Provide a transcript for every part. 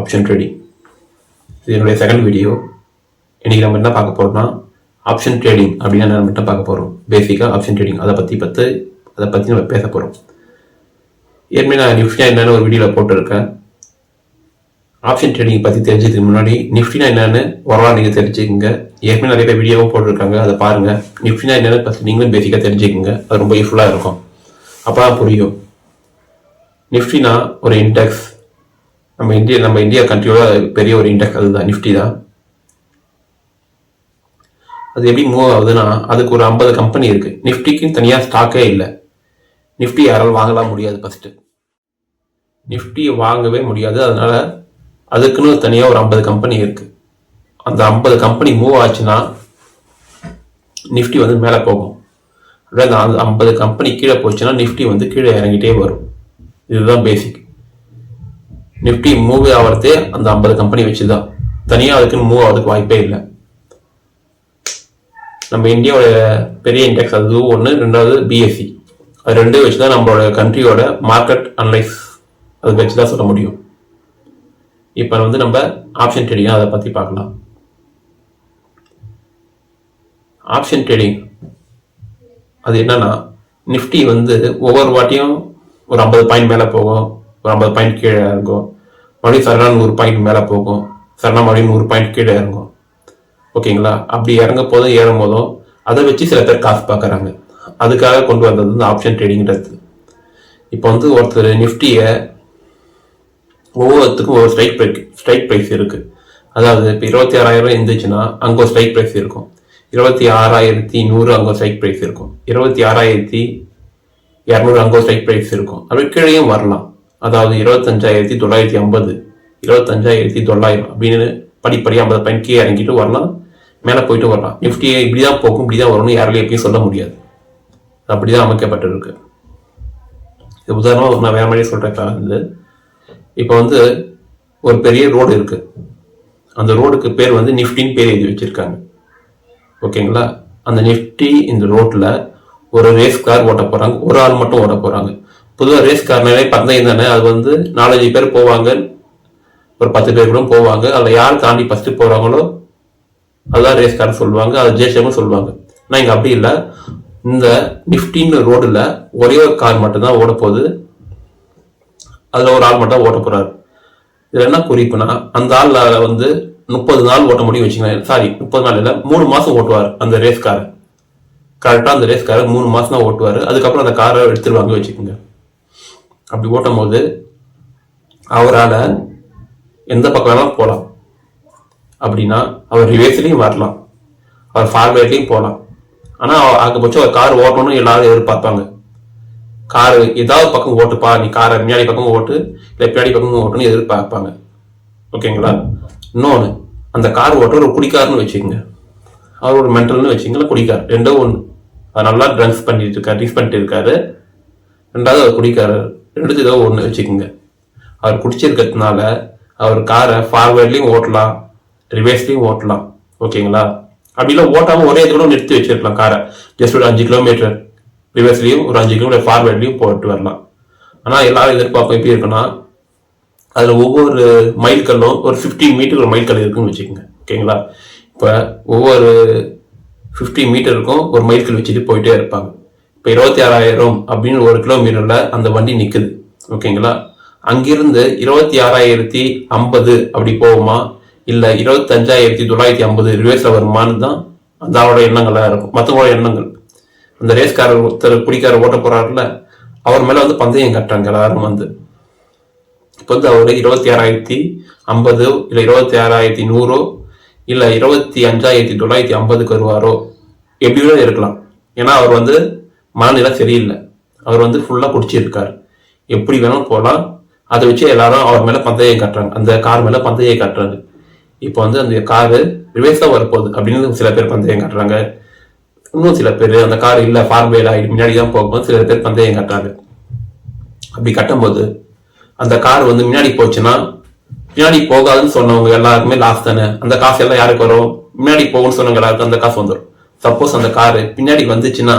Option trading இது என்னுடைய second video இன்றைக்கி நம்ம என்ன பார்க்க போகிறோம்னா ஆப்ஷன் ட்ரேடிங் அப்படின்னா நம்ம மட்டும் பார்க்க போகிறோம் பேசிக்காக ஆப்ஷன் ட்ரேடிங் அதை பற்றி பற்றி அதை பற்றி நம்ம பேச போகிறோம் ஏற்கனவே நான் நிஃப்டினா என்னென்னு ஒரு வீடியோவில் போட்டிருக்கேன். ஆப்ஷன் ட்ரேடிங் பற்றி தெரிஞ்சதுக்கு முன்னாடி நிஃப்டினா என்னென்னு வரலாம் நீங்கள் தெரிஞ்சுக்கோங்க. ஏற்கனவே நிறைய பேர் வீடியோவும் போட்டிருக்காங்க. அதை பாருங்கள் நிஃப்டினா என்னென்னு ஃபஸ்ட் நீங்களும் பேசிக்காக தெரிஞ்சுக்கோங்க. அது ரொம்ப யூஸ்ஃபுல்லாக இருக்கும். அப்போ தான் புரியும். நிஃப்டினா ஒரு இண்டெக்ஸ் நம்ம இந்தியா நம்ம இந்தியா கண்ட்ரியோட பெரிய ஒரு இண்டெக்ஸ் அதுதான் நிஃப்டி தான். அது எப்படி மூவ் ஆகுதுன்னா அதுக்கு ஒரு ஐம்பது கம்பெனி இருக்கு. நிஃப்டிக்குன்னு தனியாக ஸ்டாக்கே இல்லை. நிஃப்டி யாரால் வாங்கலாம் முடியாது ஃபஸ்ட்டு நிஃப்டி வாங்கவே முடியாது. அதனால அதுக்குன்னு தனியாக ஒரு ஐம்பது கம்பெனி இருக்கு. அந்த ஐம்பது கம்பெனி மூவ் ஆச்சுன்னா நிஃப்டி வந்து மேலே போகும். அப்படியே அந்த ஐம்பது கம்பெனி கீழே போச்சுன்னா நிஃப்டி வந்து கீழே இறங்கிட்டே வரும். இதுதான் பேசிக் நிஃப்டி மூவ் ஆகிறதே அந்த ஐம்பது கம்பெனி வச்சு தான் தனியாக அதுக்குன்னு மூவ் ஆகிறதுக்கு வாய்ப்பே இல்லை. நம்ம இந்தியாவோட பெரிய இண்டெக்ஸ் அதுவும் ஒன்று ரெண்டாவது பிஎஸ்சி அது ரெண்டும் வச்சு தான் நம்மளோட கண்ட்ரியோட மார்க்கெட் அனலைஸ் அது வச்சு தான் சொல்ல முடியும். இப்போ வந்து நம்ம ஆப்ஷன் ட்ரேடிங் அதை பற்றி பார்க்கலாம். ஆப்ஷன் ட்ரேடிங் அது என்னன்னா நிஃப்டி வந்து ஒவ்வொரு வாட்டியும் ஒரு ஐம்பது பாயிண்ட் மேலே போகும். ஒரு ஐம்பது பாயிண்ட் கீழே இறங்கும். மறுபடியும் சரணா நூறு பாயிண்ட் மேலே போகும். சரணா மறுபடியும் நூறு பாயிண்ட் கீழே இறங்கும். ஓகேங்களா? அப்படி இறங்க போதும் ஏறும் போதும் அதை வச்சு சில பேர் காசு பார்க்குறாங்க. அதுக்காக கொண்டு வந்தது வந்து ஆப்ஷன் ட்ரேடிங்கிறது இப்போ வந்து ஒருத்தர் நிஃப்டியை ஒவ்வொருத்துக்கும் ஒரு ஸ்ட்ரைக் ப்ரைக் ஸ்ட்ரைக் ப்ரைஸ் இருக்குது அதாவது இப்போ இருபத்தி ஆறாயிரம் இருந்துச்சுன்னா அங்கே ஒரு ஸ்ட்ரைக் ப்ரைஸ் இருக்கும். இருபத்தி ஆறாயிரத்தி நூறு அங்கே ஸ்ட்ரைக் ப்ரைஸ் இருக்கும். இருபத்தி ஆறாயிரத்தி இரநூறு அங்கே ஸ்ட்ரைக் ப்ரைஸ் இருக்கும். அப்படி கீழேயும் வரலாம். அதாவது இருபத்தஞ்சாயிரத்தி தொள்ளாயிரத்தி ஐம்பது. இருபத்தஞ்சாயிரத்தி தொள்ளாயிரம். அப்படின்னு படிப்படியாக ஐம்பது பாயிண்ட் கீழே இறங்கிட்டு வரலாம். மேலே போயிட்டு வரலாம். நிஃப்டியை இப்படி தான் போகும் இப்படி தான் வரும்னு யாராலையும் எப்பயும் சொல்ல முடியாது. அப்படி தான் அமைக்கப்பட்டிருக்கு. இது உதாரணமாக நான் வேற மாதிரி சொல்கிறேன் வந்து இப்போ வந்து ஒரு பெரிய ரோடு இருக்குது அந்த ரோடுக்கு பேர் வந்து நிஃப்டின்னு பேர் எழுதி வச்சுருக்காங்க. ஓகேங்களா? அந்த நிஃப்டி இந்த ரோட்டில் ஒரு ரேஸ் கார் ஓட்ட போகிறாங்க ஒரு ஆள் மட்டும் ஓட்ட போகிறாங்க பொதுவாக ரேஸ் காரணமே பந்தயம் தானே? அது வந்து நாலஞ்சு பேர் போவாங்க. ஒரு பத்து பேர் கூட போவாங்க. அதில் யார் தாண்டி ஃபஸ்ட்டு போகிறாங்களோ அதுதான் ரேஸ் கார் சொல்லுவாங்க. அது ஜெயிச்சவங்க சொல்லுவாங்க. ஆனால் இங்கே அப்படி இல்லை. இந்த நிஃப்டின்னு ரோடில் ஒரே ஒரு கார் மட்டும்தான் ஓட போகுது அதில் ஒரு ஆள் மட்டும் தான் ஓட்ட இதில் என்ன குறிப்புனா அந்த ஆளில் வந்து முப்பது நாள் ஓட்ட முடியும் வச்சுக்கோங்க சாரி முப்பது நாள் இல்லை மூணு மாதம் ஓட்டுவார் அந்த ரேஸ் காரை கரெக்டாக அந்த ரேஸ் காரை மூணு மாதம் தான் ஓட்டுவார். அதுக்கப்புறம் அந்த காரை எடுத்துருவாங்க வச்சுக்கோங்க. அப்படி ஓட்டும் போது அவரால் எந்த பக்கம் வேணாலும் போகலாம் அப்படின்னா அவர் ரிவேஸ்லேயும் வரலாம். அவர் ஃபார்மேட்லேயும் போகலாம் ஆனால் ஆகப்பட்சம் ஒரு கார் ஓட்டணும்னு எல்லாரும் எதிர்பார்ப்பாங்க. கார் ஏதாவது பக்கம் ஓட்டுப்பா நீ காரை முன்னாடி பக்கம் ஓட்டு இல்லை பின்னாடி பக்கம் ஓட்டுன்னு எதிர்பார்ப்பாங்க. ஓகேங்களா? இன்னொன்று அந்த கார் ஓட்டுற ஒரு குடிக்காருன்னு வச்சுக்கோங்க. அவர் ஒரு மென்டல்னு வச்சுக்கோங்களா குடிக்கார் ரெண்டோ ஒன்று அவர் நல்லா ட்ரங்க்ஸ் பண்ணிட்டு இருக்காரு ட்ரிங்க்ஸ் பண்ணிட்டு இருக்காரு. ரெண்டாவது அவர் குடிக்காரர். ரெண்டு ஏதோ ஒன்று வச்சுக்கோங்க. அவர் குடிச்சிருக்கிறதுனால அவர் காரை ஃபார்வேர்ட்லேயும் ஓட்டலாம் ரிவர்ஸ்லையும் ஓட்டலாம். ஓகேங்களா? அப்படிலாம் ஓட்டாமல் ஒரே இது கூட நிறுத்தி வச்சிருக்கலாம் காரை ஜஸ்ட் ஒரு அஞ்சு கிலோமீட்டர் ரிவர்ஸ்லையும் ஒரு அஞ்சு கிலோமீட்டர் ஃபார்வேர்ட்லையும் போட்டு வரலாம். ஆனால் எல்லாரும் எதிர்பார்க்கும் எப்படி இருக்குன்னா அதில் ஒவ்வொரு மைல்கல்லும் ஒரு ஃபிஃப்டீன் மீட்டருக்கு ஒரு மைல்கல் இருக்குன்னு வச்சுக்கோங்க. ஓகேங்களா? இப்போ ஒவ்வொரு ஃபிஃப்டி மீட்டருக்கும் ஒரு மைல்கல் வச்சுட்டு போயிட்டே இருப்பாங்க. இப்போ இருபத்தி ஆறாயிரம் அப்படின்னு ஒரு கிலோமீட்டரில் அந்த வண்டி நிற்குது ஓகேங்களா? அங்கிருந்து இருபத்தி ஆறாயிரத்தி ஐம்பது அப்படி போகுமா? இல்லை இருபத்தஞ்சாயிரத்தி தொள்ளாயிரத்தி ஐம்பது ரிவர்ஸில் வருமானு தான் அந்த ஆளோட எண்ணங்களாக இருக்கும். மற்றவங்களோட எண்ணங்கள். அந்த ரேஸ்காரர் ஒருத்தர் குடிக்காரர் ஓட்ட போகிறாருல அவர் மேலே வந்து பந்தயம் கட்டுறாங்க எல்லாரும் வந்து. இப்போ வந்து அவர் இருபத்தி ஆறாயிரத்தி ஐம்பது இல்லை இருபத்தி ஆறாயிரத்தி நூறோ இல்லை இருபத்தி அஞ்சாயிரத்தி தொள்ளாயிரத்தி ஐம்பதுக்கு வருவாரோ? எப்படி இருக்கலாம். ஏன்னா அவர் வந்து மனநிலை சரியில்லை. அவர் வந்து ஃபுல்லாக குடிச்சிருக்கார். எப்படி வேணாலும் போகலாம். அதை வச்சு எல்லாரும் அவர் மேலே பந்தயம் கட்டுறாங்க. அந்த கார் மேலே பந்தயம் கட்டுறாங்க இப்போ வந்து அந்த காரு ரிவேர்ஸாக வரப்போகுது அப்படின்னு சில பேர் பந்தயம் கட்டுறாங்க. இன்னும் சில பேர் அந்த கார் இல்லை ஃபார்வேல் ஆகி முன்னாடி தான் போகும்போது சில பேர் பந்தயம் கட்டுறாங்க அப்படி கட்டும்போது அந்த கார் வந்து முன்னாடி போச்சுன்னா பின்னாடி போகாதுன்னு சொன்னவங்க எல்லாருக்குமே லாஸ் தானே. அந்த காசு எல்லாம் யாருக்கு வரும்? முன்னாடி போகும்னு சொன்னவங்க எல்லாருக்கும் அந்த காசு வந்துடும் சப்போஸ் அந்த காரு பின்னாடி வந்துச்சுன்னா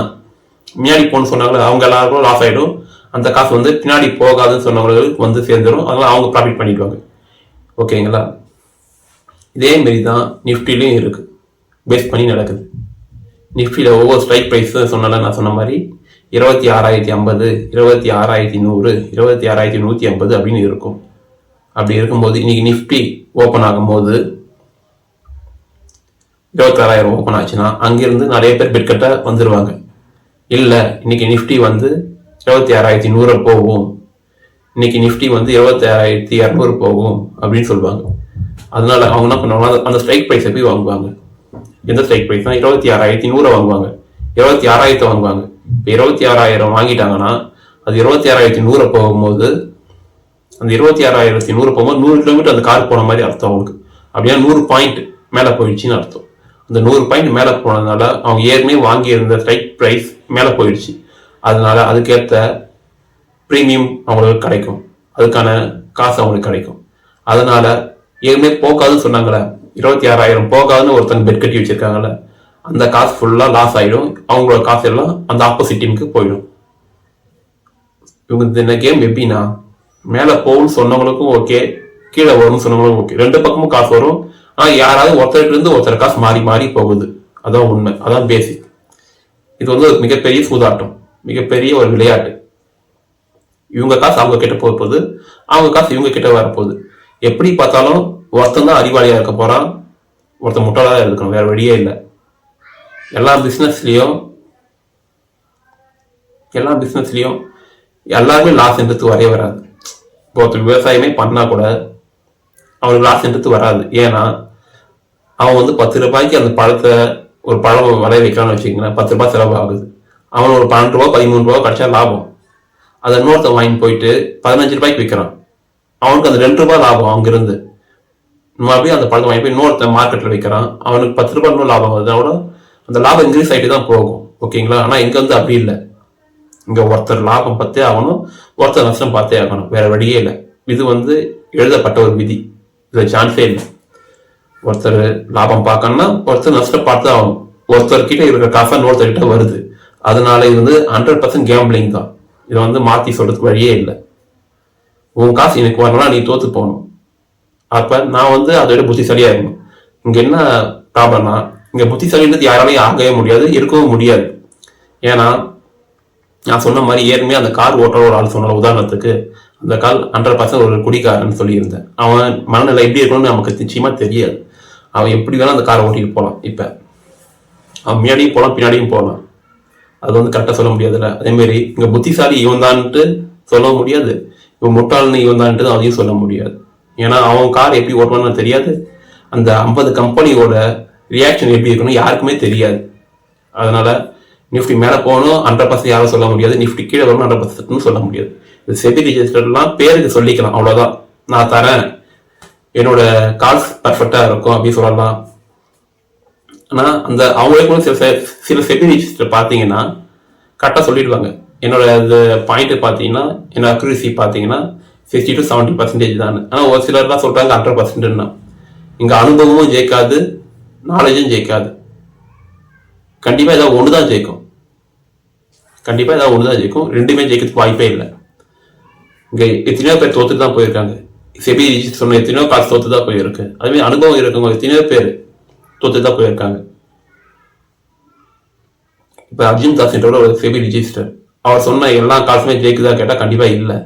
முன்னாடி போகணும்னு சொன்னாங்களே அவங்க எல்லாருக்கும் லாஸ் ஆகிடும் அந்த காசு வந்து பின்னாடி போகாதுன்னு சொன்னவங்களுக்கு வந்து சேர்ந்துடும் அதனால் அவங்க ப்ராஃபிட் பண்ணிக்குவாங்க ஓகேங்களா இதே மாரி தான் நிஃப்டிலையும் இருக்குது பேஸ் பண்ணி நடக்குது. நிஃப்டியில் ஒவ்வொரு ஸ்ட்ரைக் ப்ரைஸும் சொன்னல நான் சொன்ன மாதிரி இருபத்தி ஆறாயிரத்தி ஐம்பது இருபத்தி ஆறாயிரத்தி நூறு இருபத்தி ஆறாயிரத்தி நூற்றி ஐம்பது அப்படின்னு இருக்கும். அப்படி இருக்கும்போது இன்னைக்கு நிஃப்டி ஓப்பன் ஆகும்போது இருபத்தாறாயிரம் ஓப்பன் ஆச்சுன்னா அங்கேருந்து நிறைய பேர் பெட்கட்டாக வந்துடுவாங்க இல்லை இன்னைக்கு நிஃப்டி வந்து இருபத்தி ஆறாயிரத்தி நூறு போகும். இன்னைக்கு நிஃப்டி வந்து இருபத்தி ஆறாயிரத்தி இரநூறு போகும் அப்படின்னு சொல்லுவாங்க. அதனால அவங்க என்ன பண்ணுவாங்க? அந்த- ஸ்ட்ரைக் ப்ரைஸை போய் வாங்குவாங்க? எந்த ஸ்ட்ரைக் ப்ரைஸ்னா இருபத்தி ஆறாயிரத்தி நூறை வாங்குவாங்க. இருபத்தி ஆறாயிரத்தை வாங்குவாங்க. இப்போ இருபத்தி ஆறாயிரம் வாங்கிட்டாங்கன்னா அது இருபத்தி ஆறாயிரத்தி நூறை போகும்போது அந்த இருபத்தி ஆறாயிரத்தி நூறு போகும்போது நூறு கிலோமீட்டர் அந்த கார் போன மாதிரி அர்த்தம் அவங்களுக்கு. அப்படின்னா நூறு பாயிண்ட் மேலே போயிடுச்சுன்னு அர்த்தம். அந்த நூறு பாயிண்ட் மேலே போனதுனால அவங்க ஏற்கனவே வாங்கியிருந்த ஸ்ட்ரைக் ப்ரைஸ் மேலே போயிடுச்சு. அதனால அதுக்கேற்ற ப்ரீமியம் அவங்களுக்கு கிடைக்கும். அதுக்கான காசு அவங்களுக்கு கிடைக்கும். அதனால ஏற்கனவே போகாதுன்னு சொன்னாங்களே இருபத்தி ஆறாயிரம் போகாதுன்னு ஒருத்தங்க பெட் கட்டி வச்சிருக்காங்கல்ல அந்த காசு ஃபுல்லாக லாஸ் ஆகிடும் அவங்களோட காசு எல்லாம் அந்த ஆப்போசிட் டீமுக்கு போயிடும். இவங்க இந்த கேம் எப்படின்னா மேலே போகும்னு சொன்னவங்களுக்கும் ஓகே கீழே வரும்னு சொன்னவங்களுக்கும் ஓகே ரெண்டு பக்கமும் காசு வரும். ஆனால் யாராவது ஒருத்தர்கிட்ட இருந்து ஒருத்தர் காசு மாறி மாறி போகுது. அதான் உண்மை. அதான் பேசிக் இது வந்து ஒரு மிகப்பெரிய சூதாட்டம். மிகப்பெரிய ஒரு விளையாட்டு. இவங்க காசு அவங்க கிட்ட போக போகுது. அவங்க காசு இவங்க கிட்ட வரப்போகுது எப்படி பார்த்தாலும் ஒருத்தன் தான் அறிவாளியாக இருக்க போகிறான் ஒருத்தன் முட்டாளாக இருக்கணும். வேற வழியே இல்லை. எல்லா பிஸ்னஸ்லேயும் எல்லா பிஸ்னஸ்லேயும் எல்லாருமே லாஸ் என்றது வரைய வராது. இப்போ ஒருத்தர் விவசாயமே பண்ணால் கூட அவனுக்கு லாஸ்ன்றது வராது. ஏன்னா அவன் வந்து பத்து ரூபாய்க்கு அந்த பழத்தை ஒரு பழம் விளைய வைக்கிறான்னு வச்சுக்கங்களேன். பத்து ரூபாய் செலவு ஆகுது. அவன் ஒரு பன்னெண்டு ரூபா பதிமூணு ரூபா கிடைச்சா லாபம். அதை இன்னொருத்தன் வாங்கி போயிட்டு பதினஞ்சு ரூபாய்க்கு விற்கிறான் அவனுக்கு அந்த ரெண்டு ரூபாய் லாபம் அங்கிருந்து. மறுபடியும் அந்த பழத்தை வாங்கி போய் இன்னொருத்தன் மார்க்கெட்டில் விற்கிறான் அவனுக்கு பத்து ரூபாய் இன்னும் லாபம் அதோட அந்த லாபம் இன்க்ரீஸ் ஆகிட்டு தான் போகும். ஓகேங்களா ஆனால் இங்கே வந்து அப்படி இல்லை. இங்கே ஒருத்தர் லாபம் பார்த்தே ஆகணும். ஒருத்தர் நஷ்டம் பார்த்தே ஆகணும். வேற வழியே இல்லை. இது வந்து எழுதப்பட்ட ஒரு விதி. இதில் சான்ஸே இல்லை ஒருத்தர் லாபம் பார்க்கணும்னா ஒருத்தர் நஷ்டம் பார்த்து ஆகணும். ஒருத்தர் இருக்கிற காசா இன்னொருத்தர் வருது. அதனால இது வந்து ஹண்ட்ரட் பர்சன்ட் கேம்பிளிங் தான். இதை வந்து மாற்றி சொல்றதுக்கு வழியே இல்லை. உன் காசு எனக்கு வரணும்னா நீ தோத்து போகணும். அப்போ நான் வந்து அதை விட இருக்கணும். இங்கே என்ன ப்ராப்ளம்னா இங்கே புத்திசாலின்றது யாராலையும் ஆகவே முடியாது இருக்கவும் முடியாது. ஏன்னா நான் சொன்ன மாதிரி ஏற்கனவே அந்த கார் ஓட்டுற ஒரு ஆள் சொன்ன உதாரணத்துக்கு அந்த கால் ஹண்ட்ரட் பர்சன்ட் ஒரு குடிக்காரன்னு சொல்லியிருந்தேன். அவன் மனநிலை எப்படி இருக்கணும்னு நமக்கு நிச்சயமா தெரியாது. அவன் எப்படி வேணாலும் அந்த காரை ஓட்டிட்டு போகலாம் இப்போ அவன் முன்னாடியும் போகலாம் பின்னாடியும் போகலாம் அது வந்து கரெக்டாக சொல்ல முடியாதுல்ல. அதேமாரி இங்கே புத்திசாலி இவன் தான்ட்டு சொல்ல முடியாது. இவன் முட்டாள்னு இவன் தான்ட்டு அதையும் சொல்ல முடியாது. ஏன்னா அவன் கார் எப்படி ஓட்டுவான்னு தெரியாது. அந்த ஐம்பது கம்பெனியோட ரியாக்ஷன் எப்படி இருக்கணும் யாருக்குமே தெரியாது. அதனால நிஃப்டி மேலே போகணும் ஹண்ட்ரட் பர்சன்ட் யாரும் சொல்ல முடியாது. நிஃப்டி கீழே வரணும் ஹண்ட்ரட் பர்சன்ட்னு சொல்ல முடியாது. இந்த செபி ரிஜிஸ்டர்லாம் பேருக்கு சொல்லிக்கலாம் அவ்வளோதான் நான் தரேன். என்னோட கால்ஸ் பர்ஃபெக்டாக இருக்கும் அப்படின்னு சொல்லலாம். ஆனால் அந்த அவங்களே கூட சில சில செபி ரிஜிஸ்டர் பார்த்தீங்கன்னா கரெக்டாக சொல்லிடுவாங்க. என்னோட அந்த பாயிண்ட் பார்த்தீங்கன்னா என்னோட அக்யூரிசி பார்த்தீங்கன்னா சிக்ஸ்டி டு செவன்ட்டி பர்சன்டேஜ் தான். ஆனால் ஒரு சிலர்லாம் சொல்கிறாங்க ஹண்ட்ரட் பர்சன்ட்னா இங்கே அனுபவமும் ஜெயிக்காது நாலேஜும் ஜெயிக்காது. கண்டிப்பாக ஏதாவது ஒன்று தான் ஜெயிக்கும். கண்டிப்பாக ஏதாவது ஒன்று தான் ஜெயிக்கும். ரெண்டுமே ஜெயிக்கிறதுக்கு வாய்ப்பே இல்லை. இங்கே எத்தனையோ பேர் தோத்துட்டு தான் போயிருக்காங்க. செபி ரிஜிஸ்டர் சொன்ன எத்தனையோ காசு தோத்து தான் போயிருக்கு. அதுமாதிரி அனுபவம் இருக்கவங்க எத்தனையோ பேர் தோத்து தான் போயிருக்காங்க. இப்போ அர்ஜுன் தாஸ்ன்றவர் ஒரு செபி ரிஜிஸ்டர் அவர் சொன்ன எல்லா காசுமே ஜெயிக்குதா கேட்டால் கண்டிப்பாக இல்லை.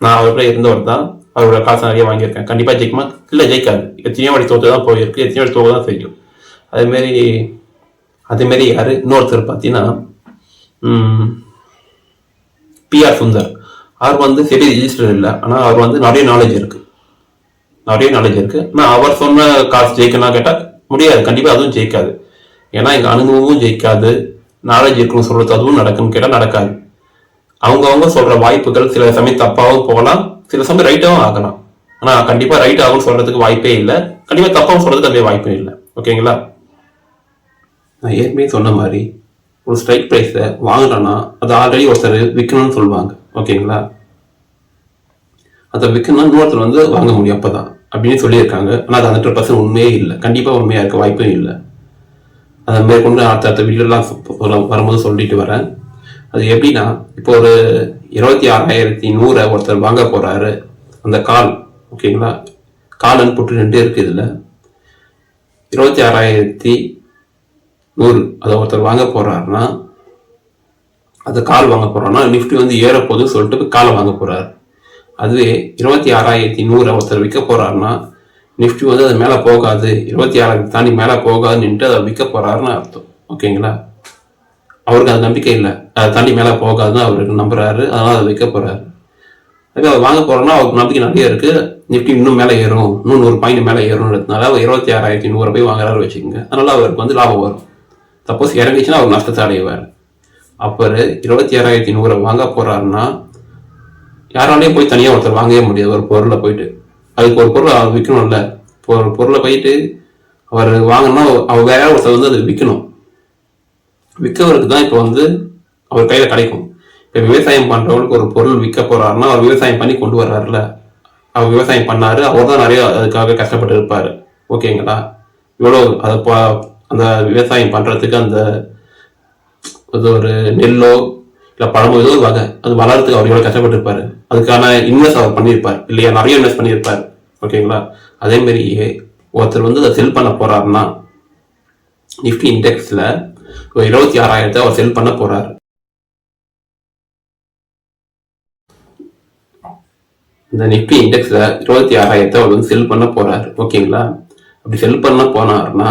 நான் அவர்கிட்ட இருந்தவர் தான். அவரோட காசு நிறைய வாங்கியிருக்கேன். கண்டிப்பாக ஜெயிக்குமா? இல்லை ஜெயிக்காது. எத்தனையோ வாடி தோற்று தான் போயிருக்கு. எத்தனையோ வாடி தோக்க தான் செய்யும். அதேமாரி அதேமாரி யார்? இன்னொருத்தர் பார்த்தீங்கன்னா பிஆர் சுந்தர். அவர் வந்து சிட்டி ரிஜிஸ்டர் இல்லை. ஆனால் அவர் வந்து நிறைய நாலேஜ் இருக்கு. நிறைய நாலேஜ் இருக்கு. ஆனால் அவர் சொன்ன காசு ஜெயிக்கணும் கேட்டால் முடியாது. கண்டிப்பாக அதுவும் ஜெயிக்காது. ஏன்னா எங்கள் அனுபவமும் ஜெயிக்காது. நாலேஜ் இருக்குன்னு சொல்கிறது அதுவும் நடக்கும்னு கேட்டால் நடக்காது. அவங்கவுங்க சொல்கிற வாய்ப்புகள் சில சமயம் தப்பாகவும் போகலாம். சில சமயம் ரைட்டாகவும் ஆகலாம். ஆனால் கண்டிப்பாக ரைட் ஆகும் சொல்கிறதுக்கு வாய்ப்பே இல்லை. கண்டிப்பாக தப்பாகவும் சொல்கிறதுக்கு அதே வாய்ப்பே இல்லை. ஓகேங்களா? நான் ஏற்கனவே சொன்ன மாதிரி ஒரு ஸ்ட்ரைக் ப்ரைஸை வாங்கினோன்னா அது ஆல்ரெடி ஒருத்தர் விற்கணும்னு சொல்லுவாங்க. ஓகேங்களா? அதை விற்கணும்னா இன்னொருத்தர் வந்து வாங்க முடியும் அப்போ தான் அப்படின்னு சொல்லியிருக்காங்க. ஆனால் அது ஹண்ட்ரட் பர்சன்ட் உண்மையே இல்லை. கண்டிப்பாக உண்மையாக இருக்க வாய்ப்பும் இல்லை. அதை மேற்கொண்டு அடுத்த அடுத்த வீடியோலாம் வரும்போது சொல்லிட்டு வரேன். அது எப்படின்னா இப்போ ஒரு இருபத்தி ஆறாயிரத்தி நூறை ஒருத்தர் வாங்க போகிறாரு அந்த கால் ஓகேங்களா? காலன்னு போட்டு ரெண்டு இருக்குது இதில். இருபத்தி ஆறாயிரத்தி நூறு. அதை ஒருத்தர் வாங்க போறாருன்னா அது கால் வாங்க போறாருன்னா நிஃப்டி வந்து ஏறப்போகுதுன்னு சொல்லிட்டு காலை வாங்க போறாரு. அதுவே இருபத்தி ஆறாயிரத்தி நூறு ஒருத்தர் விற்க போறாருன்னா நிஃப்டி வந்து அது மேலே போகாது. இருபத்தி ஆறாயிரத்தி தாண்டி மேலே போகாதுன்னுட்டு அதை விற்க போறாருன்னு அர்த்தம். ஓகேங்களா? அவருக்கு அது நம்பிக்கை இல்லை. அதை தாண்டி மேலே போகாதுன்னு அவருக்கு நம்புறாரு. அதனால அதை விற்க போறாரு. அதுவே அதை வாங்க போறோம்னா அவருக்கு நம்பிக்கை நிறைய இருக்கு. நிஃப்டி இன்னும் மேலே ஏறும். இன்னும் நூறு பாயிண்ட் மேலே ஏறும்ன்றதுனால அவர் இருபத்தி ஆறாயிரத்தி நூறு போய் வாங்குறாரு வச்சுக்கோங்க. அதனால அவருக்கு வந்து லாபம் வரும். சப்போஸ் இறங்கிச்சுன்னா அவர் நஷ்டத்தை அடைவார். அப்பர் இருபத்தி ஆறாயிரத்தி நூறை வாங்க போகிறாருன்னா யாராலையும் போய் தனியாக ஒருத்தர் வாங்கவே முடியாது. ஒரு பொருளை போயிட்டு. அதுக்கு ஒரு பொருள் அவர் விற்கணும்ல இப்போ ஒரு பொருளை போயிட்டு அவர் வாங்கினா அவர் வேற ஒருத்தர் வந்து அது விற்கணும் விற்கவருக்கு தான் இப்போ வந்து அவர் கையில் கிடைக்கும். இப்போ விவசாயம் பண்ணுறவங்களுக்கு ஒரு பொருள் விற்க போகிறாருன்னா அவர் விவசாயம் பண்ணி கொண்டு வர்றாருல அவர் விவசாயம் பண்ணார். அவர் தான் நிறைய அதுக்காக கஷ்டப்பட்டு இருப்பார். ஓகேங்களா? இவ்வளோ அதை பா- அந்த விவசாயம் பண்ணுறதுக்கு அந்த அது ஒரு நெல்லோ இல்லை பழமோ ஏதோ வகை. அது வளர்றதுக்கு அவர் எவ்வளோ கஷ்டப்பட்டிருப்பாரு. அதுக்கான இன்வெஸ்ட் அவர் பண்ணியிருப்பார். இல்லையா நிறைய இன்வெஸ்ட் பண்ணியிருப்பார். ஓகேங்களா அதே மாதிரியே ஒருத்தர் வந்து அதை செல் பண்ண போகிறாருன்னா நிஃப்டி இண்டெக்ஸில் ஒரு இருபத்தி ஆறாயிரத்தை அவர் செல் பண்ண போகிறார் இந்த நிஃப்டி இண்டெக்ஸில் இருபத்தி ஆறாயிரத்தை அவர் வந்து செல் பண்ண போகிறார் ஓகேங்களா அப்படி செல் பண்ண போனாருன்னா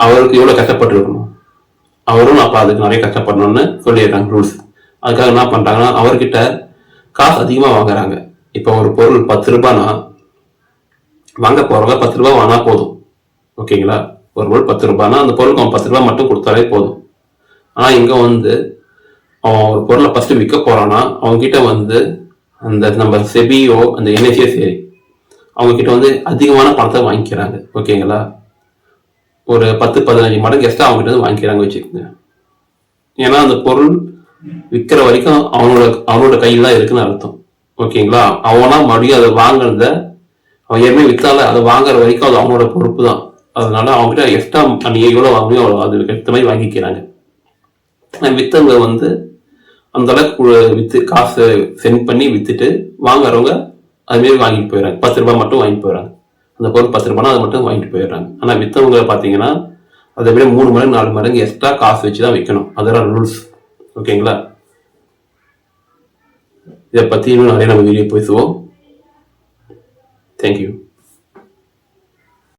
அவருக்கு எவ்வளோ கஷ்டப்பட்டுருக்கணும்? அவரும் அப்போ அதுக்கு நிறைய கஷ்டப்படணும்னு சொல்லிடுறாங்க ரூல்ஸ் அதுக்காக என்ன பண்ணுறாங்கன்னா அவர்கிட்ட காசு அதிகமாக வாங்குறாங்க. இப்போ ஒரு பொருள் பத்து ரூபானா வாங்க போகிறவங்க பத்து ரூபா வாங்கினா போதும். ஓகேங்களா? ஒரு பொருள் பத்து ரூபானா அந்த பொருளுக்கு அவன் பத்து ரூபா மட்டும் கொடுத்தாலே போதும். ஆனால் இங்கே வந்து அவன் ஒரு பொருளை ஃபஸ்ட்டு விற்க போகிறான்னா அவங்ககிட்ட வந்து அந்த நம்ம செபியோ அந்த என்எஸ்ஏ சரி அவங்கக்கிட்ட வந்து அதிகமான பணத்தை வாங்கிக்கிறாங்க. ஓகேங்களா? ஒரு பத்து பதினஞ்சு மடங்கு எக்ஸ்ட்ரா அவங்க கிட்ட வந்து வாங்கிக்கிறாங்க வச்சுக்கோங்க. ஏன்னா அந்த பொருள் விற்கிற வரைக்கும் அவனோட அவனோட கையில் தான் இருக்குன்னு அர்த்தம். ஓகேங்களா? அவனா மறுபடியும் அதை வாங்கினத அவன் ஏற்கனவே விற்றால அதை வாங்குற வரைக்கும் அது அவனோட பொறுப்பு தான். அதனால அவங்ககிட்ட எக்ஸ்ட்ரா நீ எவ்வளோ வாங்கணும் அவ்வளோ அதுக்கு ஏற்ற மாதிரி வாங்கிக்கிறாங்க. வித்தவங்க வந்து அந்த அளவுக்கு வித்து காசு சென்ட் பண்ணி வித்துட்டு வாங்குறவங்க அதுமாரி வாங்கிட்டு போயிடுறாங்க. பத்து ரூபாய் மட்டும் வாங்கிட்டு போயிடுறாங்க. அந்த பொருள் பத்து ரூபாய்னா அதை மட்டும் வாங்கிட்டு போயிடுறாங்க. ஆனால் வித்தவங்க பார்த்தீங்கன்னா அதை விட மூணு மடங்கு நாலு மடங்கு எக்ஸ்ட்ரா காசு வச்சு தான் விற்கணும் அதெல்லாம் ரூல்ஸ் ஓகேங்களா? இதை பற்றி இன்னும் நிறைய நம்ம வீடியோ பேசுவோம். தேங்க்யூ